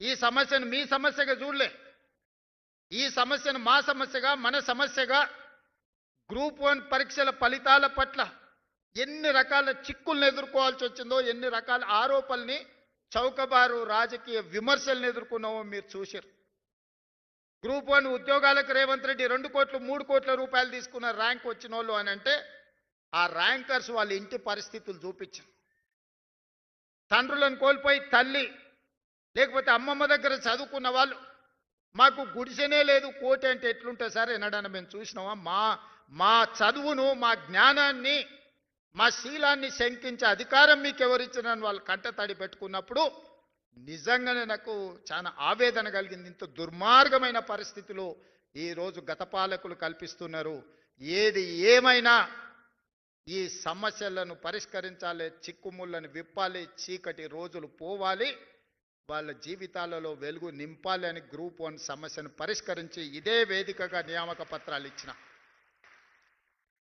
ఈ సమస్యను మీ సమస్యగా చూడలే. ఈ సమస్యను మా సమస్యగా మన సమస్యగా గ్రూప్ వన్ పరీక్షల ఫలితాల పట్ల ఎన్ని రకాల చిక్కులను ఎదుర్కోవాల్సి వచ్చిందో ఎన్ని రకాల ఆరోపణల్ని చౌకబారు రాజకీయ విమర్శలను ఎదుర్కొన్నామో మీరు చూశారు. గ్రూప్ వన్ ఉద్యోగాలకు రేవంత్ రెడ్డి రెండు కోట్లు మూడు కోట్ల రూపాయలు తీసుకున్న ర్యాంక్ వచ్చిన వాళ్ళు అని అంటే ఆ ర్యాంకర్స్ వాళ్ళ ఇంటి పరిస్థితులు చూపించారు. తండ్రులను కోల్పోయి తల్లి లేకపోతే అమ్మమ్మ దగ్గర చదువుకున్న వాళ్ళు మాకు గుడిసెనే లేదు కోటి అంటే ఎట్లుంటుంది సార్ ఎన్నడన్నా మేము చూసినామా? మా మా చదువును మా జ్ఞానాన్ని మా శీలాన్ని శంకించే అధికారం మీకు ఎవరిచ్చినని వాళ్ళు కంటతడి పెట్టుకున్నప్పుడు నిజంగానే నాకు చాలా ఆవేదన కలిగింది. ఇంత దుర్మార్గమైన పరిస్థితిలో ఈరోజు గత పాలకులు కల్పిస్తున్నారు. ఏది ఏమైనా ఈ సమస్యలను పరిష్కరించాలి చిక్కుముళ్ళను విప్పాలి చీకటి రోజులు పోవాలి. వాళ్ళ జీవితాలలో వెలుగు నింపాలి అని గ్రూప్ వన్ సమస్యను పరిష్కరించి ఇదే వేదికగా నియామక పత్రాలు ఇచ్చిన.